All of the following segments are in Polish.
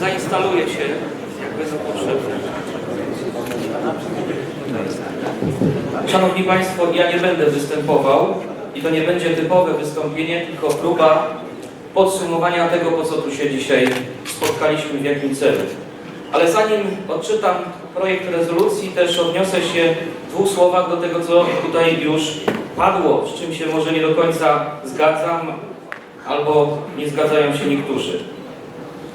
zainstaluje się, jak będą potrzebne. Szanowni Państwo, ja nie będę występował i to nie będzie typowe wystąpienie, tylko próba podsumowania tego, po co tu się dzisiaj spotkaliśmy, w jakim celu. Ale zanim odczytam projekt rezolucji, też odniosę się w dwóch słowach do tego, co tutaj już padło, z czym się może nie do końca zgadzam, albo nie zgadzają się niektórzy.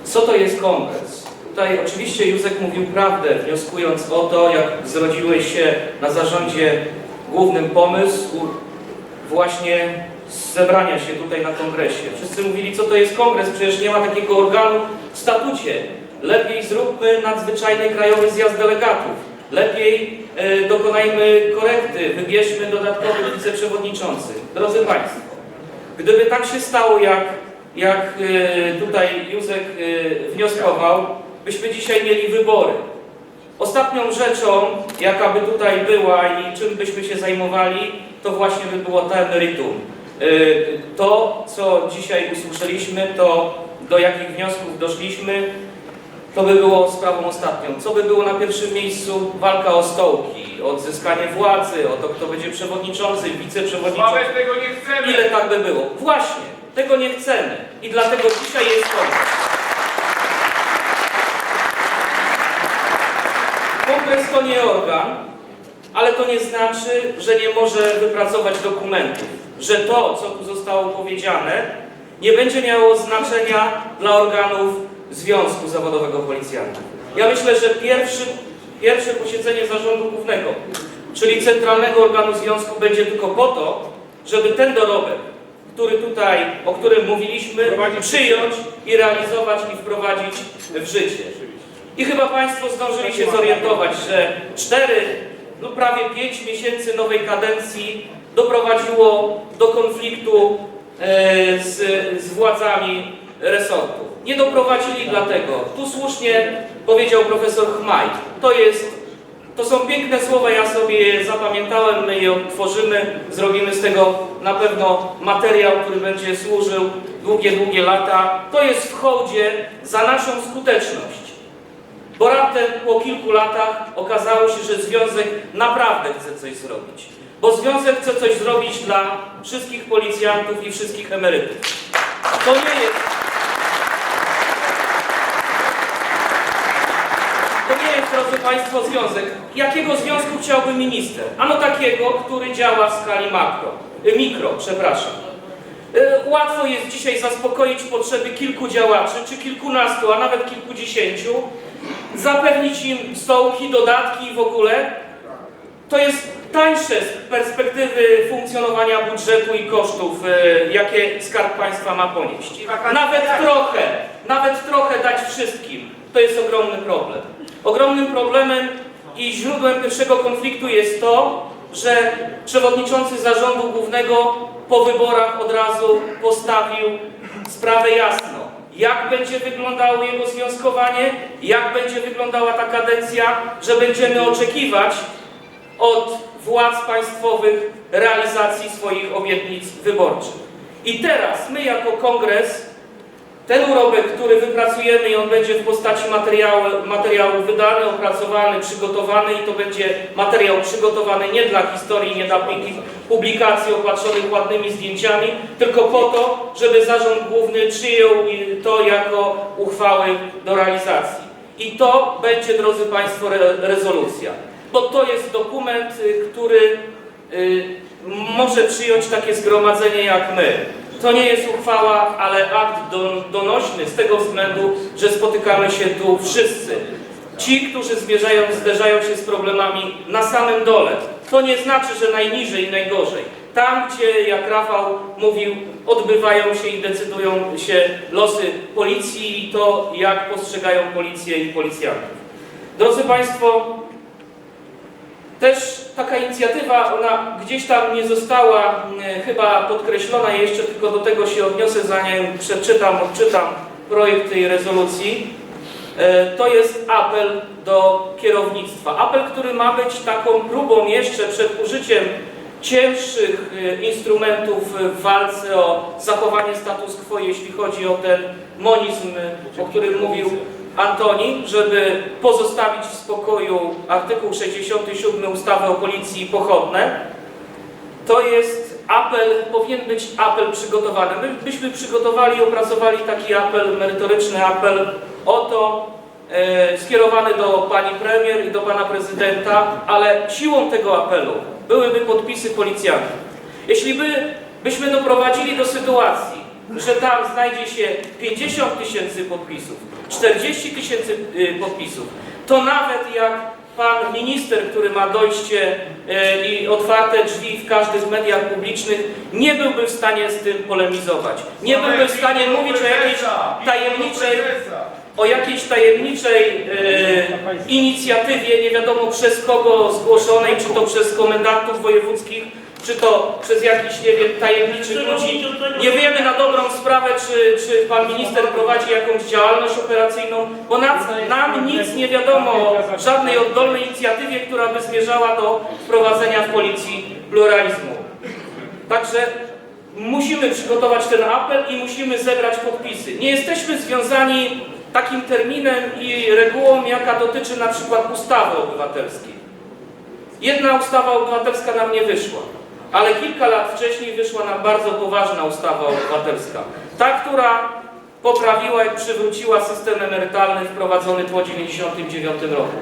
Co to jest kongres? Tutaj oczywiście Józek mówił prawdę, wnioskując o to, jak zrodziłeś się na zarządzie głównym pomysł właśnie zebrania się tutaj na kongresie. Wszyscy mówili, co to jest kongres, przecież nie ma takiego organu w statucie. Lepiej zróbmy nadzwyczajny krajowy zjazd delegatów. Lepiej e, dokonajmy korekty, wybierzmy dodatkowych wiceprzewodniczących. Drodzy Państwo, Gdyby tak się stało, jak, jak e, tutaj Józek e, wnioskował, byśmy dzisiaj mieli wybory. Ostatnią rzeczą, jaka by tutaj była i czym byśmy się zajmowali, to właśnie by było to emerytum. E, To, co dzisiaj usłyszeliśmy, to do jakich wniosków doszliśmy, to by było sprawą ostatnią. Co by było na pierwszym miejscu? Walka o stołki, o odzyskanie władzy, o to, kto będzie przewodniczący, wiceprzewodniczący. Sławek tego nie chcemy. Ile tak by było? Właśnie, tego nie chcemy. I dlatego dzisiaj jest kongres. Kongres to nie organ, ale to nie znaczy, że nie może wypracować dokumentów. Że to, co tu zostało powiedziane, nie będzie miało znaczenia dla organów Związku Zawodowego Policjantów. Ja myślę, że pierwszy, pierwsze posiedzenie zarządu głównego, czyli centralnego organu związku, będzie tylko po to, żeby ten dorobek, który tutaj, o którym mówiliśmy, przyjąć i realizować i wprowadzić w życie. I chyba Państwo zdążyli się zorientować, że cztery, no prawie pięć miesięcy nowej kadencji doprowadziło do konfliktu e, z, z władzami resortu. Nie doprowadzili dlatego, tu słusznie powiedział profesor Chmaj, to jest to są piękne słowa, ja sobie je zapamiętałem, my je odtworzymy, zrobimy z tego na pewno materiał, który będzie służył długie, długie lata. To jest w hołdzie za naszą skuteczność. Bo raptem po kilku latach okazało się, że Związek naprawdę chce coś zrobić. Bo Związek chce coś zrobić dla wszystkich policjantów i wszystkich emerytów. To nie jest... To nie jest, drodzy Państwo, związek. Jakiego związku chciałby minister? Ano takiego, który działa w skali makro, y, mikro, przepraszam. Y, Łatwo jest dzisiaj zaspokoić potrzeby kilku działaczy, czy kilkunastu, a nawet kilkudziesięciu, zapewnić im stołki, dodatki i w ogóle. To jest tańsze z perspektywy funkcjonowania budżetu i kosztów, y, jakie Skarb Państwa ma ponieść. Nawet trochę, nawet trochę dać wszystkim, to jest ogromny problem. Ogromnym problemem i źródłem pierwszego konfliktu jest to, że przewodniczący zarządu głównego po wyborach od razu postawił sprawę jasno. Jak będzie wyglądało jego związkowanie, jak będzie wyglądała ta kadencja, że będziemy oczekiwać od władz państwowych realizacji swoich obietnic wyborczych. I teraz my jako kongres ten urobek, który wypracujemy i on będzie w postaci materiału, materiału wydany, opracowany, przygotowany i to będzie materiał przygotowany nie dla historii, nie dla publikacji opatrzonych ładnymi zdjęciami, tylko po to, żeby zarząd główny przyjął to jako uchwały do realizacji. I to będzie, drodzy Państwo, re rezolucja. Bo to jest dokument, y, który y, może przyjąć takie zgromadzenie jak my. To nie jest uchwała, ale akt don, donośny z tego względu, że spotykamy się tu wszyscy. Ci, którzy zmierzają, zderzają się z problemami na samym dole. To nie znaczy, że najniżej i najgorzej. Tam, gdzie, jak Rafał mówił, odbywają się i decydują się losy policji i to, jak postrzegają policję i policjantów. Drodzy Państwo, też taka inicjatywa, ona gdzieś tam nie została chyba podkreślona jeszcze, tylko do tego się odniosę, zanim przeczytam, odczytam projekt tej rezolucji. E, To jest apel do kierownictwa. Apel, który ma być taką próbą jeszcze przed użyciem cięższych e, instrumentów w walce o zachowanie status quo, jeśli chodzi o ten monizm, o którym mówił Antoni, żeby pozostawić w spokoju artykuł 67 ustawy o policji pochodne. To jest apel, powinien być apel przygotowany. My byśmy przygotowali i opracowali taki apel, merytoryczny apel o to, e, skierowany do pani premier i do pana prezydenta, ale siłą tego apelu byłyby podpisy policjantów. Jeśli by, byśmy doprowadzili do sytuacji, że tam znajdzie się 50 tysięcy podpisów, 40 tysięcy y, podpisów, to nawet jak pan minister, który ma dojście e, i otwarte drzwi w każdych mediach publicznych, nie byłby w stanie z tym polemizować. Nie byłby w stanie mówić o jakiejś tajemniczej, o jakiejś tajemniczej e, inicjatywie, nie wiadomo przez kogo zgłoszonej, czy to przez komendantów wojewódzkich, czy to przez jakichś, nie wiem, tajemniczych ludzi. Nie wiemy na dobrą sprawę, czy, czy pan minister prowadzi jakąś działalność operacyjną, bo nam, nam nic nie wiadomo o żadnej oddolnej inicjatywie, która by zmierzała do wprowadzenia w policji pluralizmu. Także musimy przygotować ten apel i musimy zebrać podpisy. Nie jesteśmy związani takim terminem i regułą, jaka dotyczy na przykład ustawy obywatelskiej. Jedna ustawa obywatelska nam nie wyszła, ale kilka lat wcześniej wyszła nam bardzo poważna ustawa obywatelska. Ta, która poprawiła i przywróciła system emerytalny wprowadzony po 1999 roku.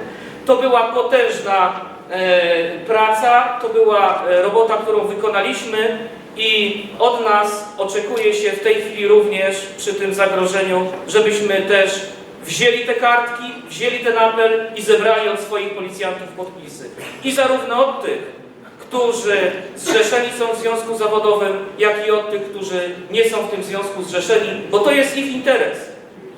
To była potężna e, praca, to była e, robota, którą wykonaliśmy i od nas oczekuje się w tej chwili również przy tym zagrożeniu, żebyśmy też wzięli te kartki, wzięli ten apel i zebrali od swoich policjantów podpisy. I zarówno od tych, którzy zrzeszeni są w związku zawodowym, jak i od tych, którzy nie są w tym związku zrzeszeni, bo to jest ich interes.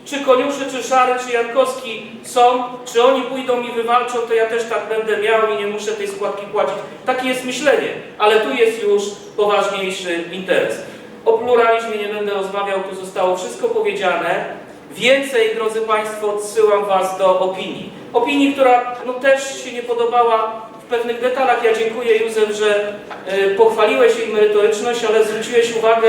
Czy Koniuszy, czy Szary, czy Jankowski są, czy oni pójdą i wywalczą, to ja też tak będę miał i nie muszę tej składki płacić. Takie jest myślenie, ale tu jest już poważniejszy interes. O pluralizmie nie będę rozmawiał, tu zostało wszystko powiedziane. Więcej, drodzy Państwo, odsyłam Was do opinii. Opinii, która no, też się nie podobała w pewnych detalach. Ja dziękuję Józef, że y, pochwaliłeś jej merytoryczność, ale zwróciłeś uwagę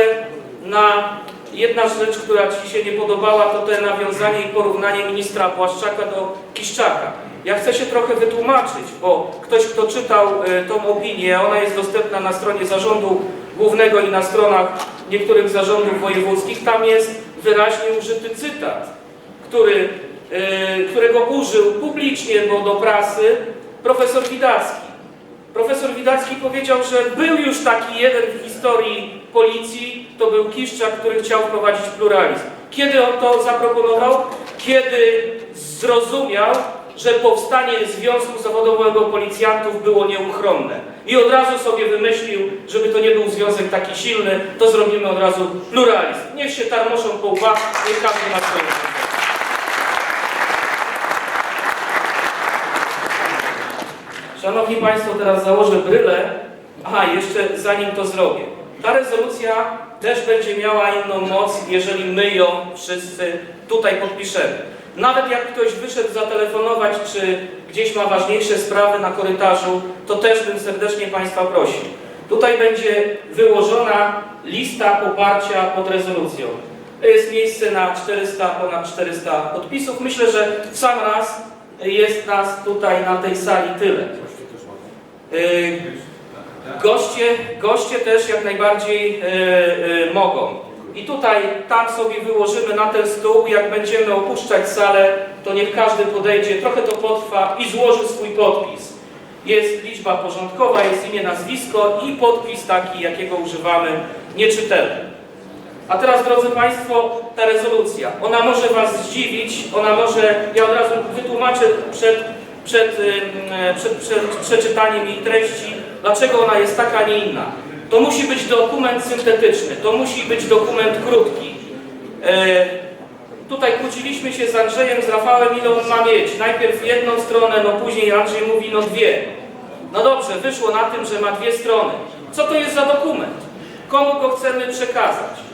na jedna rzecz, która Ci się nie podobała, to te nawiązanie i porównanie ministra Błaszczaka do Kiszczaka. Ja chcę się trochę wytłumaczyć, bo ktoś, kto czytał y, tą opinię, ona jest dostępna na stronie zarządu głównego i na stronach niektórych zarządów wojewódzkich, tam jest wyraźnie użyty cytat, który, y, którego użył publicznie, bo do prasy, profesor Widacki. Profesor Widacki powiedział, że był już taki jeden w historii policji, to był Kiszczak, który chciał wprowadzić pluralizm. Kiedy on to zaproponował? Kiedy zrozumiał, że powstanie Związku Zawodowego Policjantów było nieuchronne. I od razu sobie wymyślił, żeby to nie był związek taki silny, to zrobimy od razu pluralizm. Niech się tarmoszą po łbach, niech każdy ma swoje. Szanowni Państwo, teraz założę brylę. Aha, jeszcze zanim to zrobię. Ta rezolucja też będzie miała inną moc, jeżeli my ją wszyscy tutaj podpiszemy. Nawet jak ktoś wyszedł zatelefonować, czy gdzieś ma ważniejsze sprawy na korytarzu, to też bym serdecznie Państwa prosił. Tutaj będzie wyłożona lista poparcia pod rezolucją. Jest miejsce na 400, ponad 400 podpisów. Myślę, że w sam raz jest nas tutaj na tej sali tyle. Yy, Goście, goście też jak najbardziej e, e, mogą. I tutaj, tam sobie wyłożymy na ten stół, jak będziemy opuszczać salę, to niech każdy podejdzie, trochę to potrwa i złoży swój podpis. Jest liczba porządkowa, jest imię, nazwisko i podpis taki, jakiego używamy, nieczytelny. A teraz, drodzy Państwo, ta rezolucja. Ona może Was zdziwić, ona może, ja od razu wytłumaczę przed, przed, przed, przed przeczytaniem jej treści, dlaczego ona jest taka, a nie inna. To musi być dokument syntetyczny, to musi być dokument krótki. E, tutaj kłóciliśmy się z Andrzejem, z Rafałem, ile on ma mieć. Najpierw jedną stronę, no później Andrzej mówi, no dwie. No dobrze, wyszło na tym, że ma dwie strony. Co to jest za dokument? Komu go chcemy przekazać?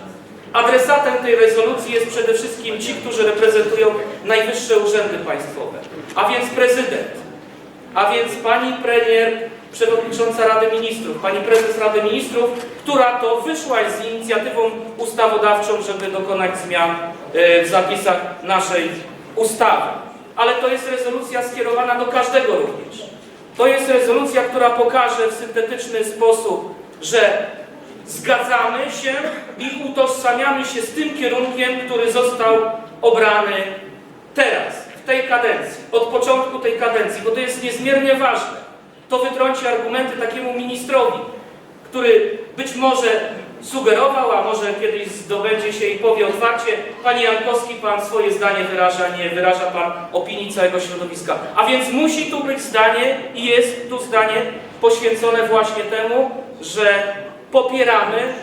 Adresatem tej rezolucji jest przede wszystkim ci, którzy reprezentują najwyższe urzędy państwowe, a więc prezydent, a więc pani premier, przewodnicząca Rady Ministrów, pani prezes Rady Ministrów, która to wyszła z inicjatywą ustawodawczą, żeby dokonać zmian e, w zapisach naszej ustawy. Ale to jest rezolucja skierowana do każdego również. To jest rezolucja, która pokaże w syntetyczny sposób, że zgadzamy się i utożsamiamy się z tym kierunkiem, który został obrany teraz, w tej kadencji, od początku tej kadencji, bo to jest niezmiernie ważne. To wytrąci argumenty takiemu ministrowi, który być może sugerował, a może kiedyś zdobędzie się i powie otwarcie, Panie Jankowski, Pan swoje zdanie wyraża, nie wyraża Pan opinii całego środowiska. A więc musi tu być zdanie i jest tu zdanie poświęcone właśnie temu, że popieramy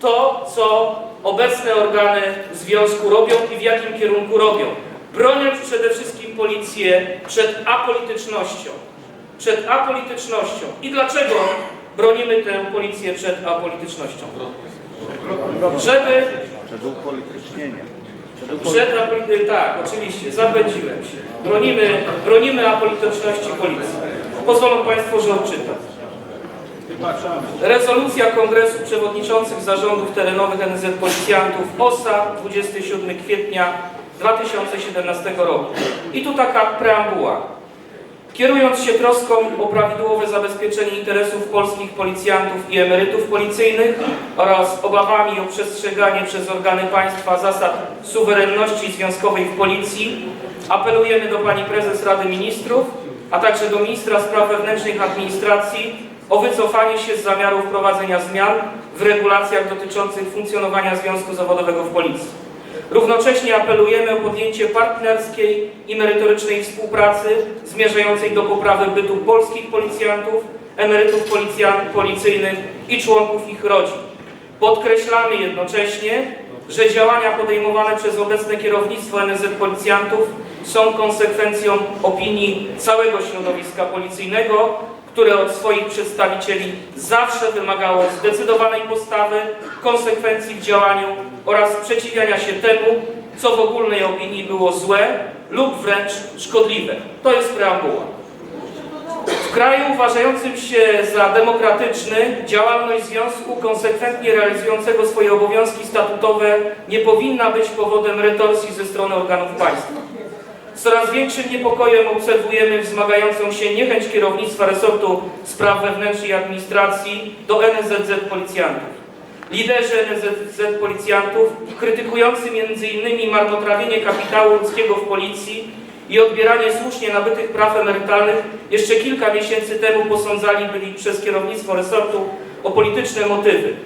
to, co obecne organy związku robią i w jakim kierunku robią. Broniąc przede wszystkim policję przed apolitycznością. Przed apolitycznością. I dlaczego bronimy tę policję przed apolitycznością? Żeby Przed upolitycznieniem. przed apolity... Tak, oczywiście, zapędziłem się. Bronimy, bronimy apolityczności policji. Pozwolą Państwo, że odczytam. Rezolucja Kongresu Przewodniczących Zarządów Terenowych NZ Policjantów OSA 27 kwietnia 2017 roku. I tu taka preambuła. Kierując się troską o prawidłowe zabezpieczenie interesów polskich policjantów i emerytów policyjnych oraz obawami o przestrzeganie przez organy państwa zasad suwerenności związkowej w policji, apelujemy do Pani Prezes Rady Ministrów, a także do Ministra Spraw Wewnętrznych Administracji o wycofanie się z zamiaru wprowadzenia zmian w regulacjach dotyczących funkcjonowania Związku Zawodowego w Policji. Równocześnie apelujemy o podjęcie partnerskiej i merytorycznej współpracy zmierzającej do poprawy bytu polskich policjantów, emerytów policjan, policyjnych i członków ich rodzin. Podkreślamy jednocześnie, że działania podejmowane przez obecne kierownictwo NSZ Policjantów są konsekwencją opinii całego środowiska policyjnego, które od swoich przedstawicieli zawsze wymagało zdecydowanej postawy, konsekwencji w działaniu oraz sprzeciwiania się temu, co w ogólnej opinii było złe lub wręcz szkodliwe. To jest preambuła. W kraju uważającym się za demokratyczny, działalność związku konsekwentnie realizującego swoje obowiązki statutowe nie powinna być powodem retorsji ze strony organów państwa. Z coraz większym niepokojem obserwujemy wzmagającą się niechęć kierownictwa resortu spraw wewnętrznych i administracji do NSZZ policjantów. Liderzy NSZZ policjantów, krytykujący m.in. marnotrawienie kapitału ludzkiego w policji i odbieranie słusznie nabytych praw emerytalnych, jeszcze kilka miesięcy temu posądzani byli przez kierownictwo resortu o polityczne motywy.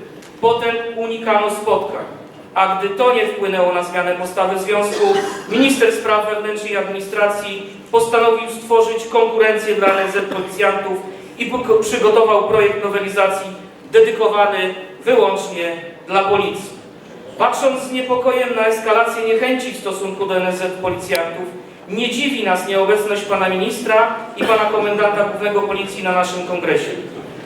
Potem unikano spotkań. A gdy to nie wpłynęło na zmianę postawy związku, minister spraw wewnętrznych i administracji postanowił stworzyć konkurencję dla NSZ policjantów i przygotował projekt nowelizacji dedykowany wyłącznie dla policji. Patrząc z niepokojem na eskalację niechęci w stosunku do NSZ policjantów, nie dziwi nas nieobecność pana ministra i pana komendanta głównego policji na naszym kongresie.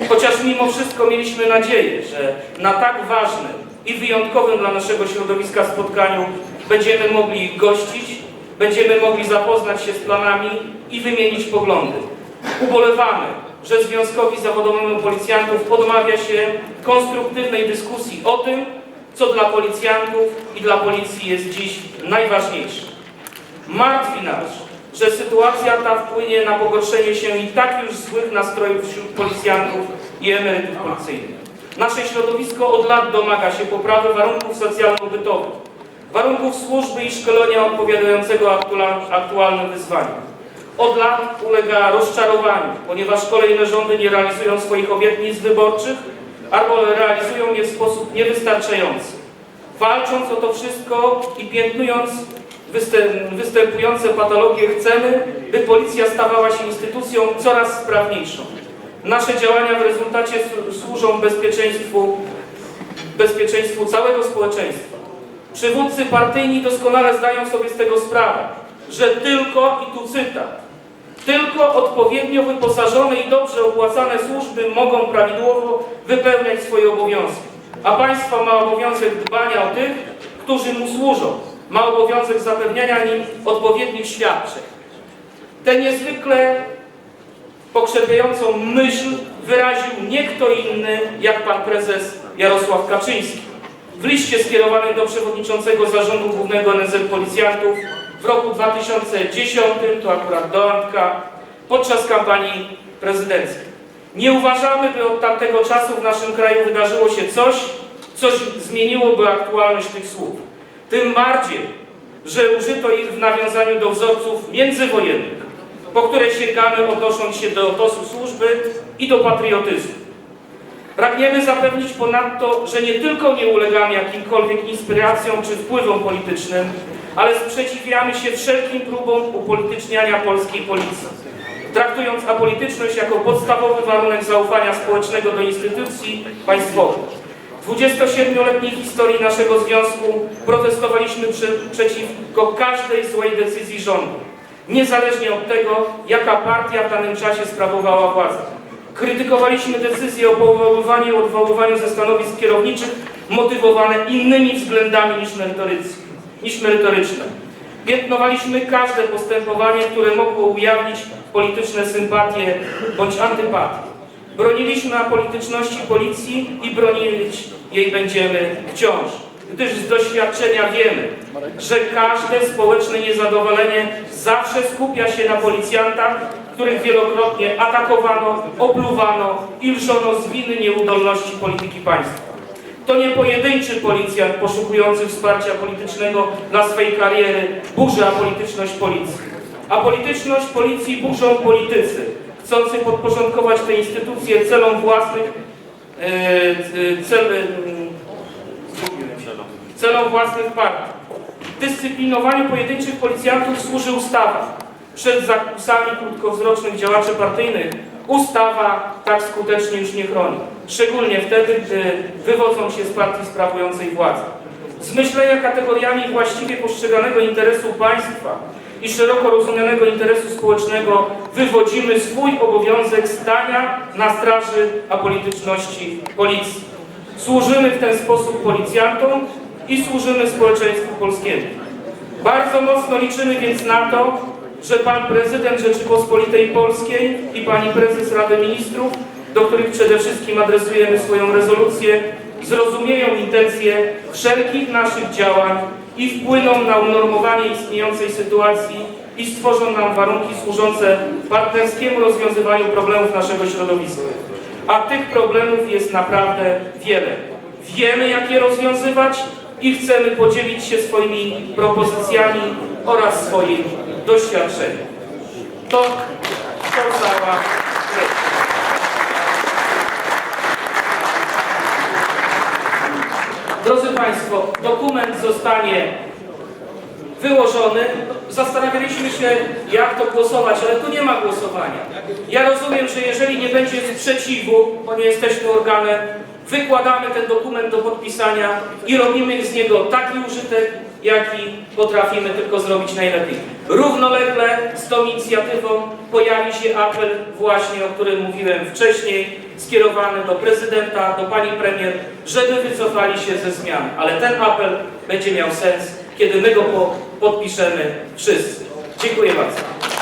Chociaż mimo wszystko mieliśmy nadzieję, że na tak ważnym i wyjątkowym dla naszego środowiska spotkaniu będziemy mogli ich gościć, będziemy mogli zapoznać się z planami i wymienić poglądy. Ubolewamy, że Związkowi Zawodowemu Policjantów odmawia się konstruktywnej dyskusji o tym, co dla policjantów i dla policji jest dziś najważniejsze. Martwi nas, że sytuacja ta wpłynie na pogorszenie się i tak już złych nastrojów wśród policjantów i emerytów policyjnych. Nasze środowisko od lat domaga się poprawy warunków socjalno-bytowych, warunków służby i szkolenia odpowiadającego aktual- aktualnym wyzwaniom. Od lat ulega rozczarowaniu, ponieważ kolejne rządy nie realizują swoich obietnic wyborczych albo realizują je w sposób niewystarczający. Walcząc o to wszystko i piętnując występ, występujące patologie, chcemy, by policja stawała się instytucją coraz sprawniejszą. Nasze działania w rezultacie służą bezpieczeństwu, bezpieczeństwu całego społeczeństwa. Przywódcy partyjni doskonale zdają sobie z tego sprawę, że tylko, i tu cytat, tylko odpowiednio wyposażone i dobrze opłacane służby mogą prawidłowo wypełniać swoje obowiązki. A państwo ma obowiązek dbania o tych, którzy mu służą. Ma obowiązek zapewniania im odpowiednich świadczeń. Te niezwykle pokrzepiającą myśl wyraził nie kto inny, jak pan prezes Jarosław Kaczyński. W liście skierowanym do przewodniczącego Zarządu Głównego NSZ Policjantów w roku 2010, to akurat do Antka, podczas kampanii prezydenckiej. Nie uważamy, by od tamtego czasu w naszym kraju wydarzyło się coś, coś zmieniłoby aktualność tych słów. Tym bardziej, że użyto ich w nawiązaniu do wzorców międzywojennych, po które sięgamy odnosząc się do tosu służby i do patriotyzmu. Pragniemy zapewnić ponadto, że nie tylko nie ulegamy jakimkolwiek inspiracjom czy wpływom politycznym, ale sprzeciwiamy się wszelkim próbom upolityczniania polskiej policji, traktując apolityczność jako podstawowy warunek zaufania społecznego do instytucji państwowych. W 27-letniej historii naszego związku protestowaliśmy przeciwko każdej złej decyzji rządu, niezależnie od tego, jaka partia w danym czasie sprawowała władzę. Krytykowaliśmy decyzje o powoływaniu i odwoływaniu ze stanowisk kierowniczych motywowane innymi względami niż, niż merytoryczne. Piętnowaliśmy każde postępowanie, które mogło ujawnić polityczne sympatie bądź antypatie. Broniliśmy apolityczności policji i bronić jej będziemy wciąż, gdyż z doświadczenia wiemy, że każde społeczne niezadowolenie zawsze skupia się na policjantach, których wielokrotnie atakowano, opluwano i lżono z winy nieudolności polityki państwa. To nie pojedynczy policjant poszukujący wsparcia politycznego dla swej kariery burzy apolityczność policji. Apolityczność policji burzą politycy, chcący podporządkować te instytucje celom własnych, e, e, mm, celom własnych partii. Dyscyplinowaniu pojedynczych policjantów służy ustawa. Przed zakusami krótkowzrocznych działaczy partyjnych ustawa tak skutecznie już nie chroni. Szczególnie wtedy, gdy wywodzą się z partii sprawującej władzę. Z myślenia kategoriami właściwie postrzeganego interesu państwa i szeroko rozumianego interesu społecznego wywodzimy swój obowiązek stania na straży apolityczności policji. Służymy w ten sposób policjantom i służymy społeczeństwu polskiemu. Bardzo mocno liczymy więc na to, że Pan Prezydent Rzeczypospolitej Polskiej i Pani Prezes Rady Ministrów, do których przede wszystkim adresujemy swoją rezolucję, zrozumieją intencje wszelkich naszych działań i wpłyną na unormowanie istniejącej sytuacji i stworzą nam warunki służące partnerskiemu rozwiązywaniu problemów naszego środowiska. A tych problemów jest naprawdę wiele. Wiemy, jak je rozwiązywać i chcemy podzielić się swoimi propozycjami oraz swoim doświadczeniem. To, to. Drodzy Państwo, dokument zostanie wyłożony. Zastanawialiśmy się, jak to głosować, ale tu nie ma głosowania. Ja rozumiem, że jeżeli nie będzie sprzeciwu, bo nie jesteśmy organem, wykładamy ten dokument do podpisania i robimy z niego taki użytek, jaki potrafimy tylko zrobić najlepiej. Równolegle z tą inicjatywą pojawi się apel właśnie, o którym mówiłem wcześniej, skierowany do prezydenta, do pani premier, żeby wycofali się ze zmian. Ale ten apel będzie miał sens, kiedy my go po, podpiszemy wszyscy. Dziękuję bardzo.